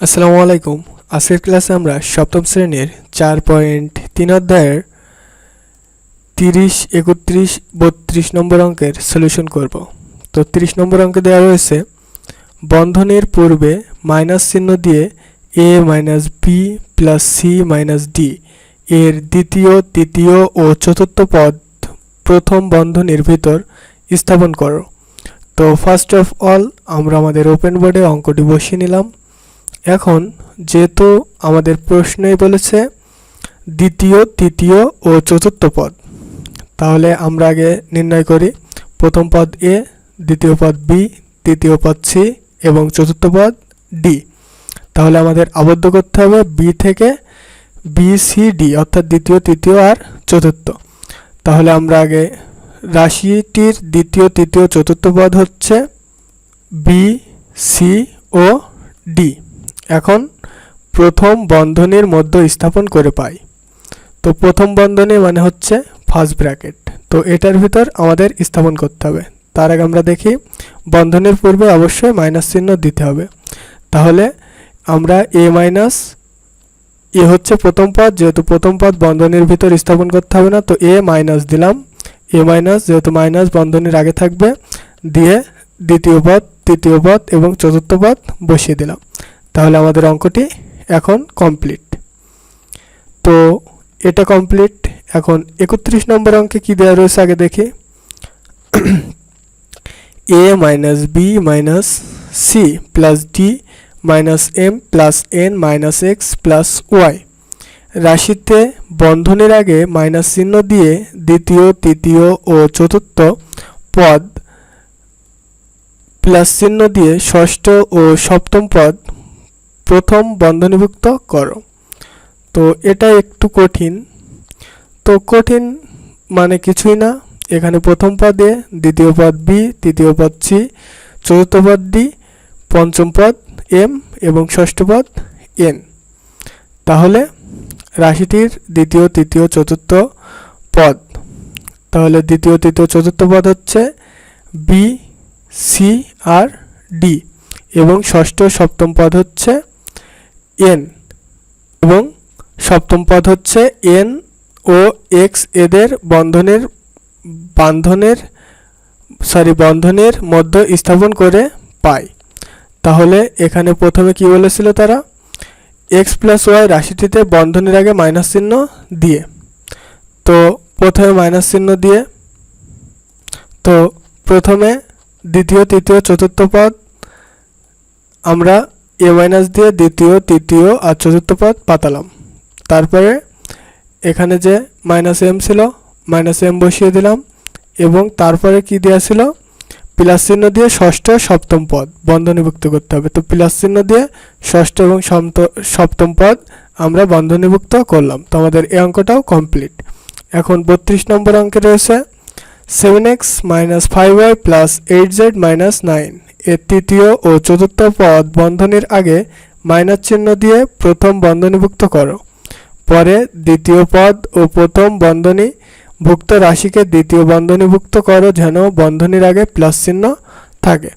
আসসালামু আলাইকুম। আজকের ক্লাসে আমরা সপ্তম শ্রেণির চার পয়েন্ট তিন অধ্যায়ের তিরিশ, একত্রিশ, বত্রিশ নম্বর অঙ্কের সলিউশন করব। তো তিরিশ নম্বর অঙ্কে দেওয়া রয়েছে, বন্ধনের পূর্বে মাইনাস চিহ্ন দিয়ে a minus b plus c minus d এর দ্বিতীয়, তৃতীয় ও চতুর্থ পদ প্রথম বন্ধনীর ভিতর স্থাপন করো। তো ফার্স্ট অফ অল আমরা আমাদের ওপেন বোর্ডে অঙ্কটি বসিয়ে নিলাম। এখন যেহেতু আমাদের প্রশ্নই বলেছে দ্বিতীয়, তৃতীয় ও চতুর্থ পদ, তাহলে আমরা আগে নির্ণয় করি প্রথম পদ এ দ্বিতীয় পদ বি তৃতীয় পদ সি এবং চতুর্থ পদ ডি তাহলে আমাদের আবদ্ধ করতে হবে বি থেকে বি সি ডি অর্থাৎ দ্বিতীয়, তৃতীয় আর চতুর্থ। তাহলে আমরা আগে রাশিটির দ্বিতীয়, তৃতীয়, চতুর্থ পদ হচ্ছে বি সি ও ডি এখন প্রথম বন্ধনীর মধ্যে স্থাপন করে পাই। তো প্রথম বন্ধনী মানে হচ্ছে ফার্স্ট ব্র্যাকেট তো এটার ভিতর আমাদের স্থাপন করতে হবে। তার আগে আমরা দেখি, বন্ধনের পূর্বে অবশ্যই মাইনাস চিহ্ন দিতে হবে। তাহলে আমরা এ মাইনাস এ হচ্ছে প্রথম পদ, যেহেতু প্রথম পদ বন্ধনীর ভিতর স্থাপন করতে হবে না, তো এ মাইনাস দিলাম। এ মাইনাস যেহেতু মাইনাস বন্ধনীর আগে থাকবে, দিয়ে দ্বিতীয় পদ, তৃতীয় পদ এবং চতুর্থ পদ বসিয়ে দিলাম। তাহলে আমাদের অঙ্কটি এখন কমপ্লিট তো এটা কমপ্লিট এখন একত্রিশ নম্বর অঙ্কে কি দেওয়া রয়েছে আগে দেখি। A minus b minus c plus d minus m plus n minus x plus y রাশিতে বন্ধনের আগে মাইনাস চিহ্ন দিয়ে দ্বিতীয়, তৃতীয় ও চতুর্থ পদ প্লাস চিহ্ন দিয়ে ষষ্ঠ ও সপ্তম পদ প্রথম বন্ধনীভুক্ত করো। তো এটা একটু কঠিন। তো কঠিন মানে কিছুই না। এখানে প্রথম পদে দ্বিতীয় পদ বি তৃতীয় পদ সি চতুর্থ পদ ডি পঞ্চম পদ এম এবং ষষ্ঠ পদ এন তাহলে রাশিটির দ্বিতীয়, তৃতীয়, চতুর্থ পদ। তাহলে দ্বিতীয়, তৃতীয়, চতুর্থ পদ হচ্ছে বি সি আর ডি এবং ষষ্ঠ, সপ্তম পদ হচ্ছে এন এবং সপ্তম পদ হচ্ছে এন ও এক্স এদের বন্ধনের, বান্ধনের সরি বন্ধনের মধ্য স্থাপন করে পাই। তাহলে এখানে প্রথমে কি বলেছিল তারা? এক্স প্লাস ওয়াই রাশিটিতে বন্ধনের আগে মাইনাস চিহ্ন দিয়ে। তো প্রথমে মাইনাস চিহ্ন দিয়ে। তো প্রথমে দ্বিতীয়, তৃতীয়, চতুর্থ পদ আমরা এ মাইনাস দিয়ে দ্বিতীয়, তৃতীয় আর চতুর্থ পদ পাতালাম। তারপরে এখানে যে মাইনাস এম ছিল মাইনাস এম বসিয়ে দিলাম এবং তারপরে কি দেওয়া ছিল? প্লাস চিহ্ন দিয়ে ষষ্ঠ, সপ্তম পদ বন্ধনীভুক্ত করতে হবে। তো প্লাস চিহ্ন দিয়ে ষষ্ঠ এবং সপ্ত- সপ্তম পদ আমরা বন্ধনীভুক্ত করলাম। তো আমাদের এই অঙ্কটাও কমপ্লিট এখন বত্রিশ নম্বর অঙ্কে রয়েছে। Seven x minus five y plus eight z minus nine এর তৃতীয় ও চতুর্থ পদ বন্ধনীর আগে মাইনাস চিহ্ন দিয়ে প্রথম বন্ধনীভুক্ত করো। পরে দ্বিতীয় পদ ও প্রথম বন্ধনী ভুক্ত রাশিকে দ্বিতীয় বন্ধনীভুক্ত করো যেন বন্ধনীর আগে প্লাস চিহ্ন থাকে।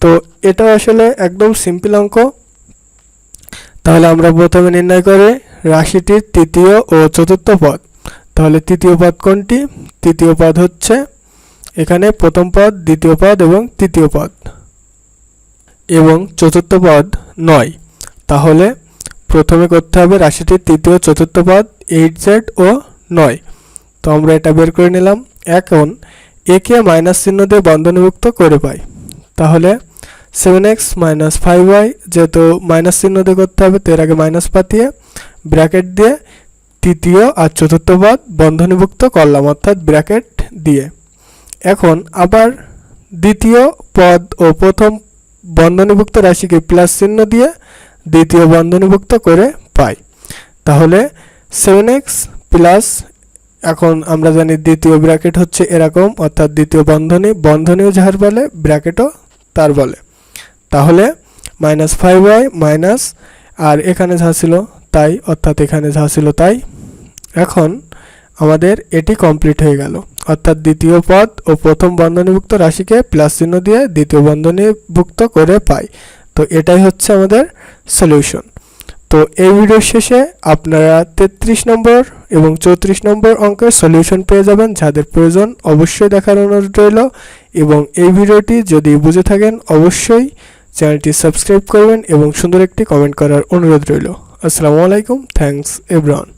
তো এটা আসলে একদম সিম্পল অঙ্ক। তাহলে আমরা প্রথমে নির্ণয় করে রাশিটির তৃতীয় ও চতুর্থ পদ। তাহলে তৃতীয় পদ কোনটি? তৃতীয় পদ হচ্ছে এখানে প্রথম পদ, দ্বিতীয় পদ এবং তৃতীয় পদ। এবং চতুর্থ পদ নয়। তাহলে প্রথমে করতে হবে রাশিটির তৃতীয়, চতুর্থ পদ এইট জেড ও নয়। তো আমরা এটা বের করে নিলাম। এখন একে মাইনাস চিহ্ন দিয়ে বন্ধনীভুক্ত করে পাই। তাহলে seven x minus five y যেহেতু মাইনাস চিহ্ন দিয়ে করতে হবে, তো এর আগে মাইনাস পাতিয়ে ব্র্যাকেট দিয়ে তৃতীয় আর চতুর্থ পদ বন্ধনীভুক্ত করলাম অর্থাৎ ব্র্যাকেট দিয়ে। এখন আবার দ্বিতীয় পদ ও প্রথম বন্ধনীভুক্ত রাশিকে প্লাস চিহ্ন দিয়ে দ্বিতীয় বন্ধনীভুক্ত করে পাই। তাহলে সেভেন এক্স প্লাস এখন আমরা জানি দ্বিতীয় ব্র্যাকেট হচ্ছে এরকম, অর্থাৎ দ্বিতীয় বন্ধনী, বন্ধনীও যার বলে, ব্র্যাকেটও তার বলে। তাহলে মাইনাস ফাইভ ওয়াই মাইনাস আর এখানে যা ছিল তাই, অর্থাৎ এখানে যা ছিল তাই। এখন আমাদের এটি কমপ্লিট হয়ে গেল। অর্থাৎ দ্বিতীয় পদ ও প্রথম বন্ধনীভুক্ত রাশিকে প্লাস চিহ্ন দিয়ে দ্বিতীয় বন্ধনীভুক্ত করে পাই। তো এটাই হচ্ছে আমাদের সলিউশন। তো এই ভিডিওর শেষে আপনারা তেত্রিশ নম্বর এবং চৌত্রিশ নম্বর অঙ্কের সলিউশন পেয়ে যাবেন। যাদের প্রয়োজন অবশ্যই দেখার অনুরোধ রইল এবং এই ভিডিওটি যদি বুঝে থাকেন অবশ্যই চ্যানেলটি সাবস্ক্রাইব করবেন এবং সুন্দর একটি কমেন্ট করার অনুরোধ রইল। আসসালামু আলাইকুম। Thanks, everyone.